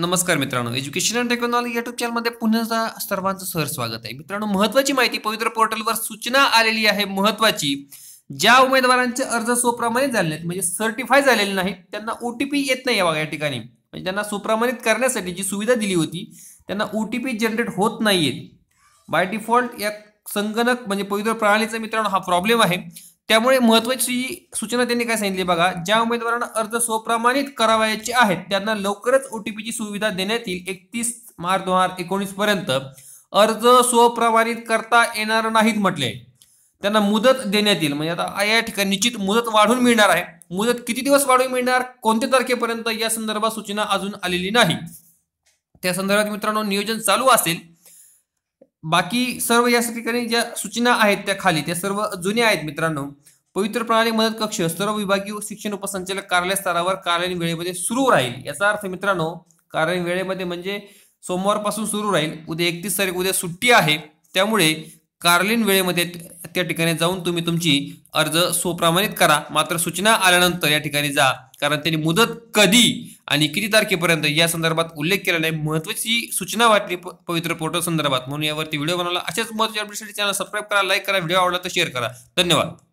नमस्कार मित्रांनो. Education and technology YouTube चॅनलमध्ये पुन्हा सर्वांचं सर स्वागत आहे. मित्रांनो महत्वाची माहिती पवित्र पोर्टलवर सूचना आलेली आहे. महत्वाची ज्या उमेदवारांचे अर्ज सुप्रमाणित झाले नाहीत म्हणजे सर्टिफाय झालेले नाहीत त्यांना ओटीपी येत नाही या ठिकाणी. म्हणजे त्यांना सुप्रमाणित करण्यासाठी जी सुविधा दिली होती त्यांना ओटीपी जनरेट होत नाहीयेत. बाय डिफॉल्ट या संगणक म्हणजे पवित्र प्रणालीचा मित्रांनो हा प्रॉब्लेम आहे. त्यामुळे महत्वाची सूचना त्यांनी काय सांगितली बघा ज्या उमेदवारांना अर्ज स्वप्रमाणित करावायचे आहेत त्यांना लवकरच ओटीपीची सुविधा देण्यात येईल. एकतीस मार्च दोन हजार एकोणीस पर्यंत अर्ज स्वप्रमाणित करता येणार नाहीत म्हटले. त्यांना मुदत देण्यात येईल. म्हणजे आता या ठिकाणी निश्चित मुदत वाढून मिळणार आहे. मुदत किती दिवस वाढून मिळणार? कोणत्या तारखेपर्यंत? या संदर्भात सूचना अजून आलेली नाही. त्या संदर्भात मित्रांनो नियोजन चालू असेल. बाकी सर्व या ठिकाणी ज्या सूचना आहेत त्या खाली त्या सर्व जुन्या आहेत मित्रांनो. पवित्र प्रणाली मदत कक्ष सर्व विभागीय शिक्षण उपसंचालक कार्यालय स्तरावर कार्यालयीन वेळेमध्ये सुरू राहील. याचा अर्थ मित्रांनो कार्यालयीन वेळेमध्ये म्हणजे सोमवारपासून सुरू राहील. उद्या एकतीस तारीख उद्या सुट्टी आहे. त्यामुळे कार्यालयीन वेळेमध्ये त्या ठिकाणी जाऊन तुम्ही तुमची अर्ज स्वप्रमाणित करा. मात्र सूचना आल्यानंतर या ठिकाणी जा. कारण त्यांनी मुदत कधी आणि किती तारखेपर्यंत या संदर्भात उल्लेख केला नाही. महत्वाची सूचना वाटली प- पवित्र पोर्टल संदर्भात. म्हणून यावरती व्हिडिओ बनवला. अशाच महत्त्वाच्या अपडेटसाठी चॅनल सबस्क्राईब करा लाईक करा व्हिडिओ आवडला तर शेअर करा. धन्यवाद.